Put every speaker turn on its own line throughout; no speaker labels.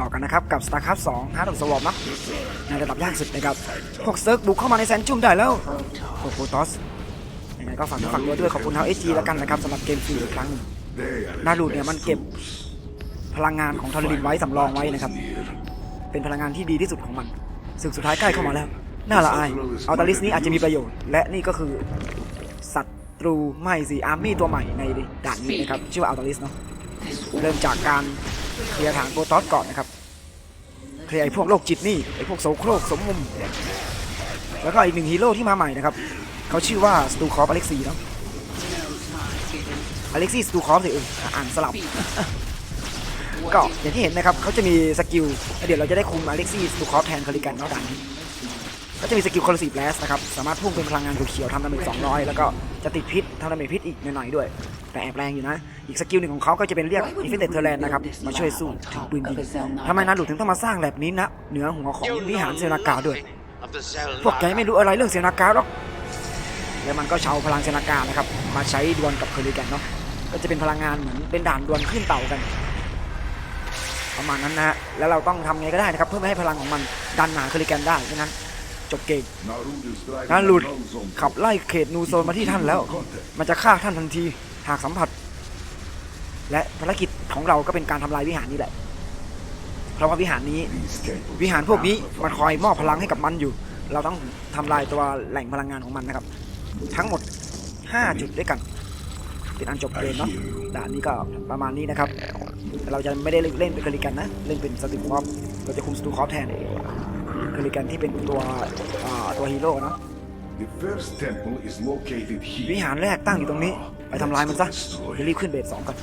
ต่อกันนะครับกับ StarCraft 2 Heart of Swarm นะในระดับยากสุดนะครับพวกเซิร์กบุกเข้ามาในแซนจุ่มได้แล้วโอ้โหตอสยังไงก็ฝากฝากด้วยด้วยขอบคุณเท้าเอจีแล้วกันนะครับสำหรับเกมฟรีอีกครั้งนึงนารูดเนี่ยมันเก็บพลังงานของทอร์ลินไว้สำรองไว้นะครับ เป็นพลังงานที่ดีที่สุดของมันศึกสุดท้ายใกล้เข้ามาแล้ว น่าละอายอัลตาลิสนี้อาจจะมีประโยชน์ และนี่ก็คือศัตรูไม่สิอาร์มี่ตัวใหม่ในด่านนี้นะครับชื่อว่าอัลตาลิสเนาะเริ่มจากการ เคลียร์ฐานโปรตอสก่อนนะครับเคลียร์ไอ้พวกโรคจิตนี่ไอ้พวกโสโครกสมมุม แล้วก็อีกหนึ่งฮีโร่ที่มาใหม่นะครับเขาชื่อว่าสตูคอฟอเล็กซี่เนาะอเล็กซี่สตูคอฟสิเอออ่านสลับก็อย่างที่เห็นนะครับเขาจะมีสกิลเดี๋ยวเราจะได้คุมอเล็กซี่สตูคอฟแทนคาริกันเนาะด่านนี้ก็จะมีสกิลคอร์ซีฟแลสนะครับ สามารถพุ่งเป็นพลังงานเขียวๆทำดาเมจ200 แล้วก็จะติดพิษทำดาเมจพิษอีกหน่อยๆด้วย แต่แอบแรงอยู่นะ อีกสกิลหนึ่งของเขาก็จะเป็นเรียกอินฟินิตเทเลนนะครับ มาช่วยสู้ถึงปืนยิงทำไมนาหลุดถึงต้องมาสร้างแบบนี้นะ เหนือหัวของวิหารเซนากาด้วย พวกแกไม่รู้อะไรเรื่องเซนากาหรอก แล้วมันก็เชาพลังเซนากานะครับ มาใช้ดวลกับเคอริแกนเนาะ ก็จะเป็นพลังงานเหมือนเป็นด่านดวลขึ้นเต่ากัน ประมาณนั้นนะฮะแล้วเราต้องทำไงก็ได้นะครับ เพื่อไม่ให้พลังของมันดันหนาเคอริแกนได้ฉะนั้นจบเกม
การหลุด
ขั
ขั
บบไล่เขตนูโซนมาที่ท่านแล้ว มันจะฆ่าท่านทันที หากสัมผัส และภารกิจของเราก็เป็นการทำลายวิหารนี้แหละ เพราะว่าวิหารนี้ วิหารพวกนี้มันคอยมอบพลังให้กับมันอยู่ เราต้องทำลายตัวแหล่งพลังงานของมันนะครับ ทั้งหมด 5 จุดด้วยกัน เป็นอันจบเกมเนาะด่านนี้ก็ประมาณนี้นะครับแต่เราจะไม่ได้เล่นเป็นคลิกันนะ เล่นเป็นสตูคอฟเราจะคุมสตูคอฟแทนคลิกันที่เป็นตัวอ่าตัวฮีโร่เนาะ วิหารแรกตั้งอยู่ตรงนี้ ไปทำลายมันซะจะรีบขึ้นเบสสองก่อน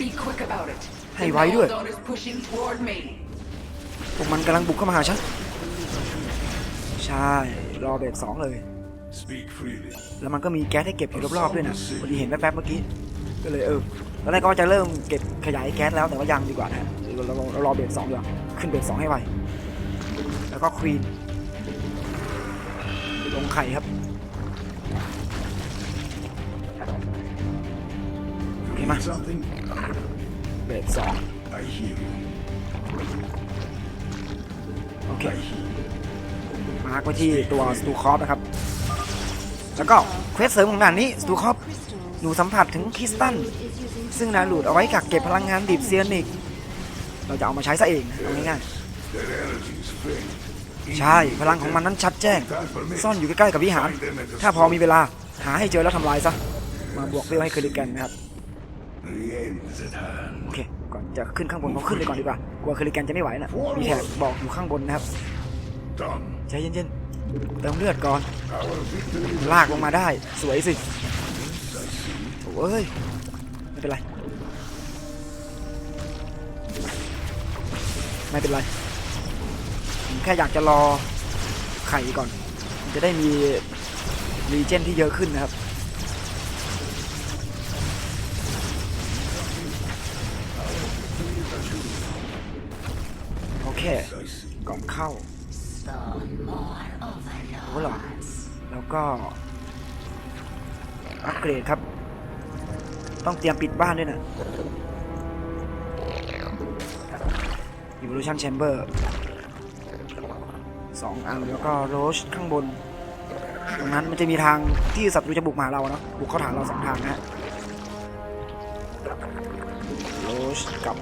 Be quick about it.
Hey,
The
why do it?
Helldawn is pushing toward me.
พวกมันกำลังบุกเข้ามาหาฉัน ใช่ รอเบสสองเลย แล้วมันก็มีแก๊สให้เก็บอยู่รอบๆด้วยนะพอดีเห็นแป๊บๆเมื่อกี้ ก็เลยเออตอนแรกก็ว่าจะเริ่มเก็บขยายแก๊สแล้วแต่ว่ายังดีกว่านะเราเราเรารอเบสสองดีกว่าขึ้นเบสสองให้ไว แล้วก็ควีน ลงไข่ครับโอเคมาเบสสองโอเคมาร์กไว้ที่ตัวสตูคอฟนะครับ แล้วก็เควสเสริมของด่านนี้สตูคอฟหนูสัมผัสถึงคริสตัลซึ่งนาหลุดเอาไว้กักเก็บพลังงานดิบเซียนิก เราจะเอามาใช้ซะเองเอาง่ายๆ ใช่ พลังของมันนั้นชัดแจ้ง ซ่อนอยู่ใกล้ๆกับวิหาร ถ้าพอมีเวลา หาให้เจอแล้วทำลายซะ มาบวกเวให้เคอริแกนนะครับ โอเค ก่อนจะขึ้นข้างบนเราขึ้นเลยก่อนดีกว่า กลัวเคอริแกนจะไม่ไหวนะมีแถบบอกอยู่ข้างบนนะครับ ใจเย็นๆ เติมเลือดก่อน ลากลงมาได้ สวยสิโอ้ย ไม่เป็นไร ไม่เป็นไร ผมแค่อยากจะรอไข่ก่อน จะได้มีรีเจนที่เยอะขึ้นนะครับโอเคก่อนเข้าโอ้หรอแล้วก็อัปเกรดครับ ต้องเตรียมปิดบ้านด้วยนะ Evolution Chamber สองอันแล้วก็โรชข้างบน ตรงนั้นมันจะมีทางที่ศัตรูจะบุกมาเราเนาะบุกเข้าฐานเราสองทางนะฮะโรชกับ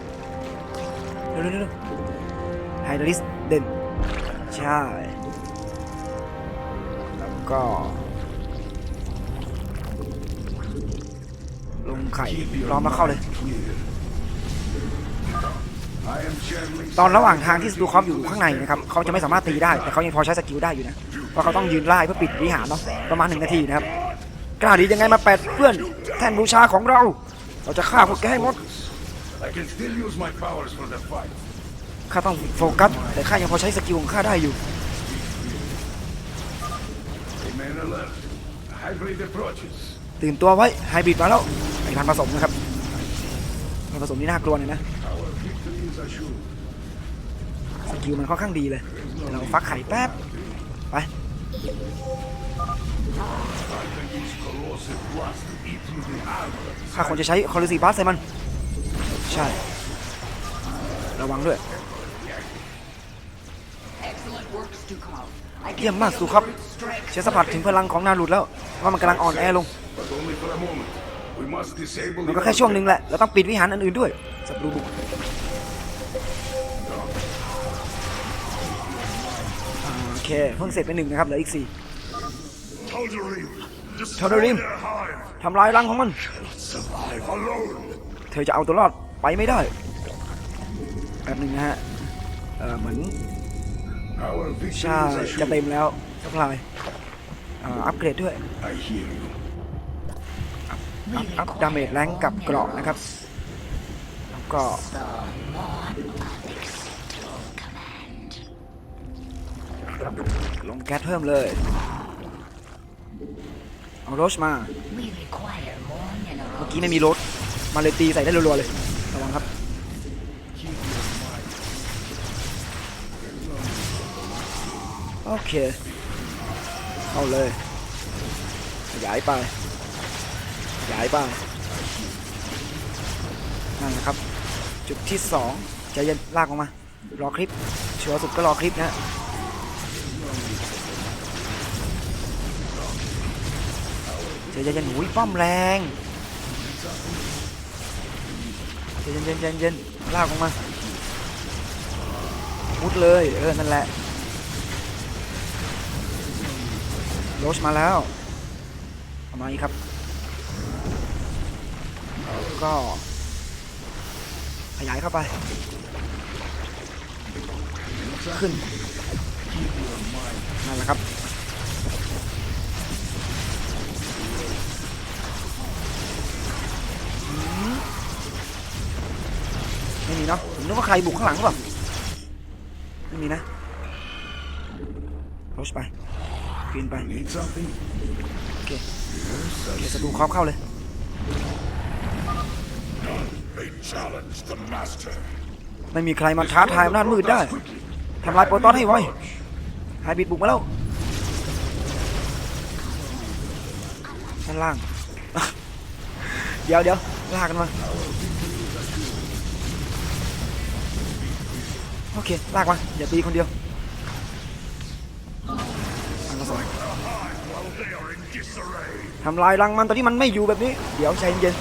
เร็วๆไฮดริสเด่นใช่ แล้วก็ ลงไข่ล้อมมาเข้าเลย ตอนระหว่างทางที่สตูคอฟอยู่ข้างในนะครับเขาจะไม่สามารถตีได้แต่เขายังพอใช้สกิลได้อยู่นะเพราะเขาต้องยืนไล่เพื่อปิดวิหารเนาะประมาณหนึ่งนาทีนะครับกล้าดียังไงมาแปดเพื่อนแทนบูชาของเรา เราจะฆ่าพวกแกให้หมดข้าต้องโฟกัสแต่ข้ายังพอใช้สกิลของข้าได้อยู่ตื่นตัวไว้ไฮบริดมาแล้วไอพันผสมนะครับ นธุ์ผสมนี่น่ากลัวเลยนะสกิลมันค่อนข้างดีเลยเราฟักไข่แป๊บไปข้าควรจะใช้คอร์ลิซีบัสใส่มัน ใช่ ระวังด้วยเยี่ยมมากสุครับ
your strength.
เชยสัมผัสถึงพลังของนารุดแล้ว ว่ามันกำลังอ่อนแอลง
But only for a moment. We must disable
มัน
the
ก็แค่ช่วงหนึ่งแหละเราต้องปิดวิหารอันอื่นด้วยศัตรูบุกอ่าโอเคเพิ่งเสร็จไปหนึ่งนะครับเหลืออีกสี่
Tal'Darim.
Tal'Darim.
Destroy their hive.
ทำลายรังของมัน
Survive alone.
เธอจะเอาตัวรอดไปไม่ได้แป๊บหนึงนะฮะเออเหมือน
Our
ใช่
victories are
จะ
sure.
เต็มแล้วสัพลายอ่าอัปเกรดด้วย
I hear you.
อัพอัพดาเมจแรงกับเกราะนะครับ แล้วก็ลงแก๊สเพิ่มเลย เอาโรชมา เมื่อกี้ไม่มีโรชมาเลยตีใส่ได้รัวๆเลย ระวังครับโอเค เอาเลยขยายไป ยายไปนั่นแหละครับ จุดที่สองใจเย็นลากออกมา รอคลิปชัวร์สุดก็รอคลิปนะฮะใจเย็นๆหุยป้อมแรงใจเย็นๆใจเย็นๆลากออกมามุดเลยเออนั่นแหละโรชมาแล้วเอามาอีกครับ ก็ ขยายเข้าไป ขึ้น นั่นแหละครับ ไม่มีเนาะผมนึกว่าใครบุกข้างหลังหรือเปล่าไม่มีนะโรชไปปีนไปโอเคโอเคศัตรูครอบเข้าเลย ไม่มีใครมาท้าทายอำนาจมืดได้ทำลายโปรตอนให้ไวไฮบริดบุกมาแล้วด้านล่าง เดี๋ยวเดี๋ยวลากกันมา โอเค ลากมา อย่าตีคนเดียวอันละสอง
They are in disarray.
ทำลายรังมันตอนที่มันไม่อยู่แบบนี้ เดี๋ยวใจเย็น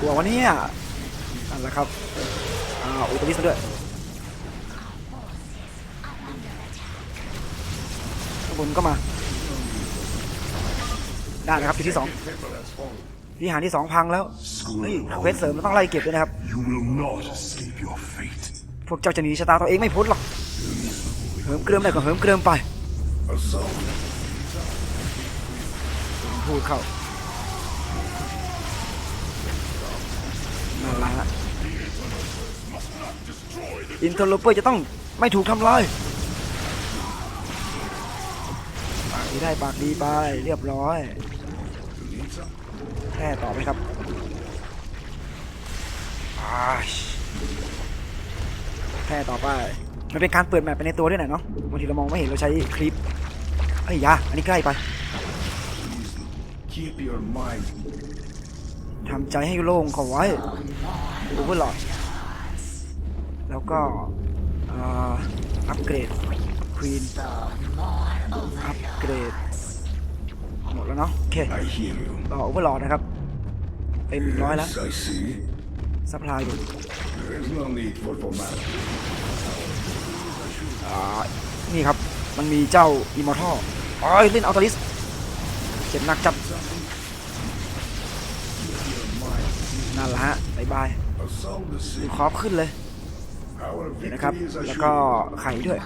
กกี่ตัววะเนี่ยนั่นแหละครับอ่าอุตริสมาด้วยข้างบนก็มา ได้นะครับทีที่สอง
Temple has fallen.
วิหารที่สองพังแล้วเฮ้ยเควสเสริมเราต้องไล่เก็บด้วยนะครับ
You will not escape your fate.
พวกเจ้าจะหนีชะตาตัวเองไม่พ้นหรอกเหิมเกริมได้ก็เหิมเกริมไป
Assault.
พูดเข้า นะฮะอินเทอร์โลเปอร์จะต้องไม่ถูกทำลายปากดีได้ปากดีไปเรียบร้อยแค่ต่อไปครับแค่ต่อไปมันเป็นการเปิดแมปไปในตัวด้วยน่อยเนาะบางทีเรามองไม่เห็นเราใช้คลิปเอ้ยอยาอันนี้ใกล้ไป ทำใจให้โล่งเขาไว้โอเวอร์ลอดแล้วก็อัปเกรดควีนอัปเกรดหมดแล้วเนาะโอเคต่อโอเวอร์ลอดนะครับเป็นน้อยแล้วซัพพลายดูอ่านี่ครับ มันมีเจ้าอิมมอร์ทัลอ๋อยเล่นอัลต i ลิส เจ็บหนักจับ นั่นแหละฮะบายบาย
Assault the
ดู
city.
คอฟขึ้นเลย
Our
เห็นนะครับ
victory is
แล้วก็
assured.
ไข่ด้วย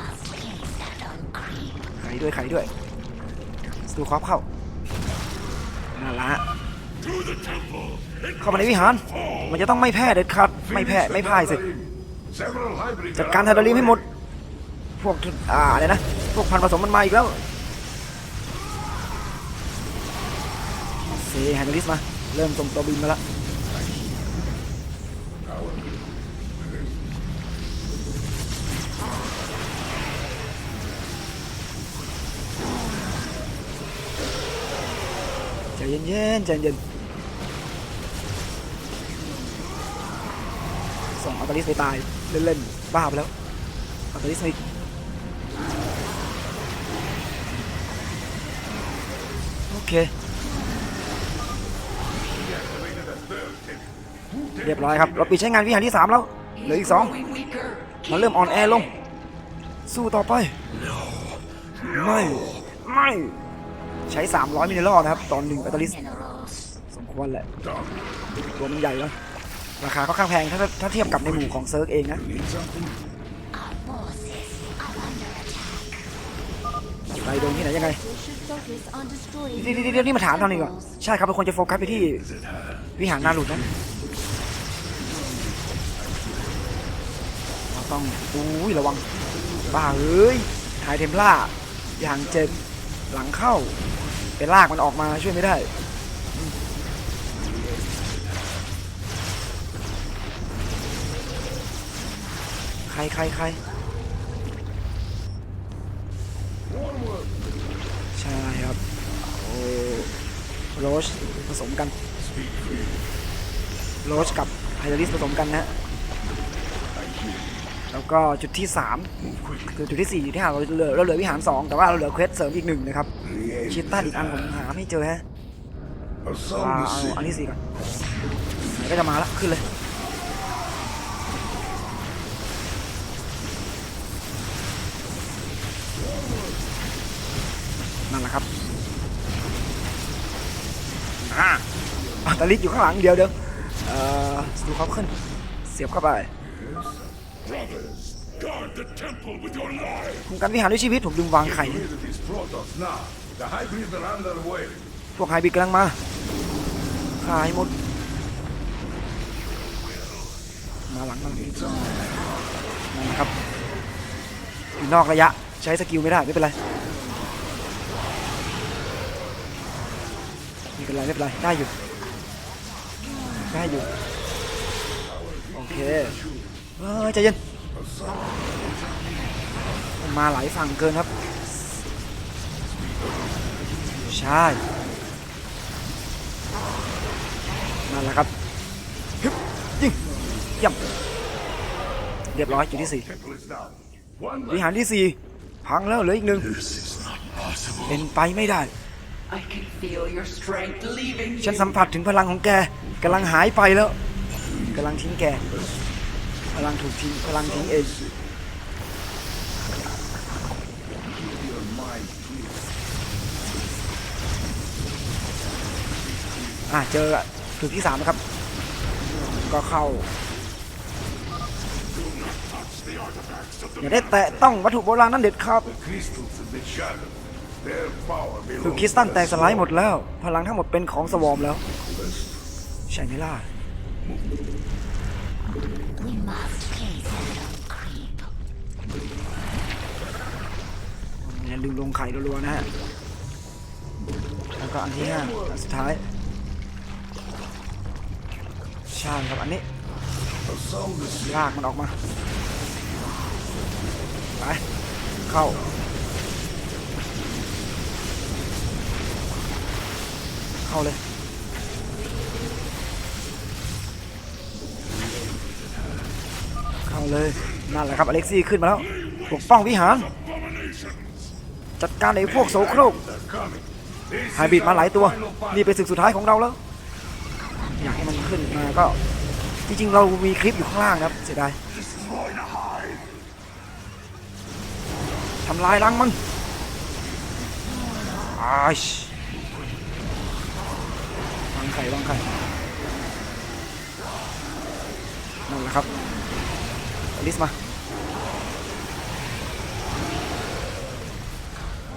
ไข่ด้วยไข่ด้วยสตูคอฟเข้านั่นละฮะเข้ามาในวิหาร มันจะต้องไม่แพ้เด็ดขาดไม่แพ้ไม่พ่ายสิ
Several hybrids
จัดการไทดารีมให้หมด พวกทุอ่าอะไรนะ พวกพันธุ์ผสมมันมาอีกแล้วเซไฮดาริสมา เริ่มส่งตัวบินมาแล้ว เย็นๆใจเย็นสองเอาตาลิสไปตายเล่นๆบ้าไปแล้วเอาตาลิสไปโอเคเรียบร้อยครับ เราปิดใช้งานวิหารที่ 3 แล้ว เหลืออีก 2 มันเริ่มอ่อนแอลง สู้ต่อไป ไม่ ไม่ ใช้ 300 มิลลิลอนะครับตอนหนึ่งแบตเตอรี่สมควรแหละ ตัวมันใหญ่แล้ว ราคาก็ค่อนข้างแพงถ้าถ้าเทียบกับในหมู่ของเซิร์กเองนะไปโดนที่ไหนยังไงเดี๋ยวเดี๋ยวเดี๋ยวนี่มาถามตอนนี้ก่อนใช่ครับเป็นคนจะโฟกัสไปที่วิหารนารุดนะเราต้องอุ้ยระวังบ้าเอ้ยไฮเทมล่าอย่างเจ็บ หลังเข้าไปลากมันออกมาช่วยไม่ได้ใครใครใครใช่ครับโอ้โรชผสมกันโรชกับไฮเดริสผสมกันนะ แล้วก็จุดที่ 3 คือจุดที่4อยู่ที่หาเราเหลือเราเหลือวิหาร 2 แต่ว่าเราเหลือเควสเสริมอีกหนึ่งนะครับชิตต้าอีกอันผมหาไม่เจอฮะ
A
อ่า
song
เอา
to
อัน
sing.
ที่สี่ก่อนไหนก็จะมาแล้วขึ้นเลยนั่นแหละครับอ่าอัตลิสอยู่ข้างหลังเดียวเดียวเอ่อดูเขาขึ้น เสียบเข้าไป
Guard the temple with your life.
คุมกันวิหารด้วยชีวิตผมดึงวางไข่
Rid of these protoss now. The hybrids are on their way.
พวกไฮบิดกำลังมาขายหมด มาหลังนั่นนั่นนะครับอยู่นอกระยะใช้สกิลไม่ได้ ไม่เป็นไรไม่เป็นไร ไม่เป็นไร ได้อยู่ ได้อยู่ โอเค เฮ้ยใจเย็น มาหลายฝั่งเกินครับ ใช่ นั่นแหละครับฮึบยิงเย่ำเรียบร้อยจุดที่สี่
Temple is down. One
วิหารที่สี่พังแล้วเหลืออีกหนึ่งเป็นไปไม่ได้
I can feel your strength leaving
ฉัน
you.
สัมผัสถึงพลังของแกกำลังหายไปแล้วกำลังทิ้งแก พลังถูกทิ้งพลังทิ้งเองอะเจอจุดที่สามครับ ก็เข้าอย่าได้แตะต้องวัตถุโบราณนั่นเด็ดครับคือคริสตัลแตกสลายหมดแล้ว พลังทั้งหมดเป็นของสวอมแล้ว ใช่ไหมล่ะ
We must place little creep.
อย่าลืมลงไข่รัวๆนะฮะ แล้วก็อันที่ห้าอันสุดท้ายช่ครับอันนี้ลากมันออกมา ไป เข้าเข้าเลย เลยนั่นแหละครับอเล็กซี่ขึ้นมาแล้วปกป้องวิหาร จัดการไอ้พวกโสโครกไฮบิดมาหลายตัว นี่เป็นศึกสุดท้ายของเราแล้ว อยากให้มันขึ้นมาก็ จริงๆ เรามีคลิปอยู่ข้างล่างครับเสียดายทำลายรังมันอาชวางไข่วางไข่นั่นแหละครับ ลิสมา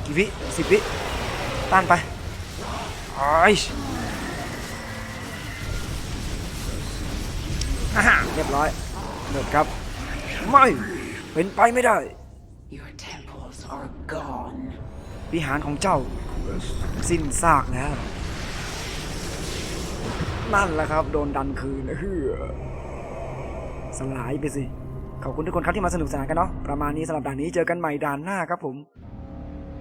กี่วิสิบวิต้านไปอาชอ่าฮะเรียบร้อยเดือดครับ ไม่เป็นไปไม่ได้
Your temples are gone.
วิหารของเจ้า สิ้นซากแล้วนั่นแหละครับ โดนดันคืนเฮือสลายไปสิ ขอบคุณทุกคนครับที่มาสนุกสนานกันเนาะประมาณนี้สำหรับด่านนี้เจอกันใหม่ด่านหน้าครับผม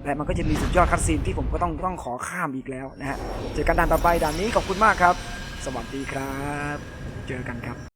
และมันก็จะมีสุดยอดคัดซีนที่ผมก็ต้องต้องขอข้ามอีกแล้วนะฮะเจอกันด่านต่อไปด่านนี้ขอบคุณมากครับ สวัสดีครับ เจอกันครับ